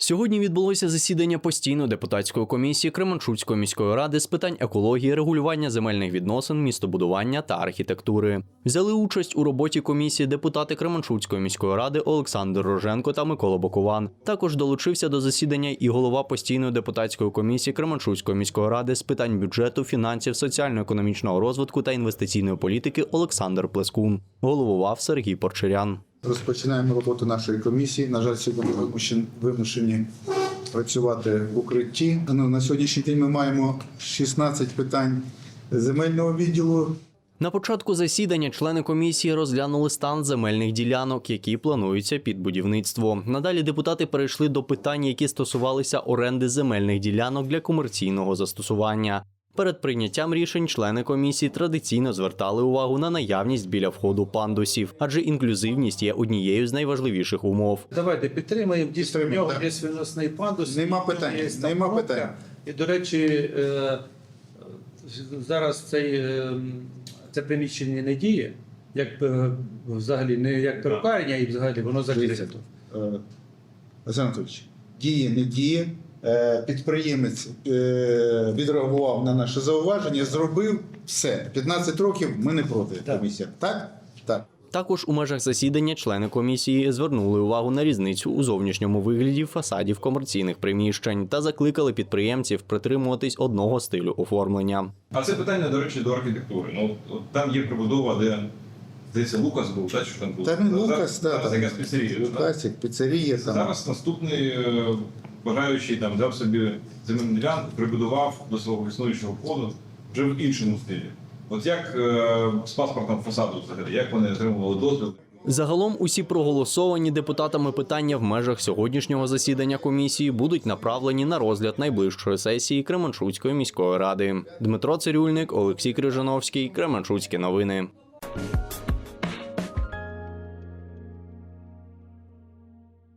Сьогодні відбулося засідання постійної депутатської комісії Кременчуцької міської ради з питань екології, регулювання земельних відносин, містобудування та архітектури. Взяли участь у роботі комісії депутати Кременчуцької міської ради Олександр Роженко та Микола Бокован. Також долучився до засідання і голова постійної депутатської комісії Кременчуцької міської ради з питань бюджету, фінансів, соціально-економічного розвитку та інвестиційної політики Олександр Плескун. Головував Сергій Порчерян. Розпочинаємо роботу нашої комісії. На жаль, сьогодні вимушені працювати в укритті. Ну, На сьогоднішній день ми маємо 16 питань земельного відділу. На початку засідання члени комісії розглянули стан земельних ділянок, які плануються під будівництво. Надалі депутати перейшли до питань, які стосувалися оренди земельних ділянок для комерційного застосування. Перед прийняттям рішень члени комісії традиційно звертали увагу на наявність біля входу пандусів, адже інклюзивність є однією з найважливіших умов. Давайте підтримаємо. Дійсно, в нього є виносний пандус. Нема питань, нема питань. І, до речі, е, зараз цей, е, це приміщення не діє, як е, взагалі не як перукарня, і взагалі воно закрите. Олександр діє, не діє. Е, Підприємець е, відреагував на наше зауваження, зробив все. 15 років ми не проти Так. комісія. Так? Так. Також у межах засідання члени комісії звернули увагу на різницю у зовнішньому вигляді фасадів комерційних приміщень та закликали підприємців притримуватись одного стилю оформлення. А це питання, до речі, до архітектури. Ну, от там є прибудова, де здається, Лукас був, так, що там був. Та Зараз- Лукас, да, зараз якась піцерія. так? Класик, піцерія. Зараз наступний е, бажаючий там взяв собі земельну ділянку, прибудував до свого існуючого входу вже в іншому стилі. От як е, з паспортом фасаду взагалі, як вони отримували дозвіл? Загалом усі проголосовані депутатами питання в межах сьогоднішнього засідання комісії будуть направлені на розгляд найближчої сесії Кременчуцької міської ради. Дмитро Цирюльник, Олексій Крижановський, Кременчуцькі новини.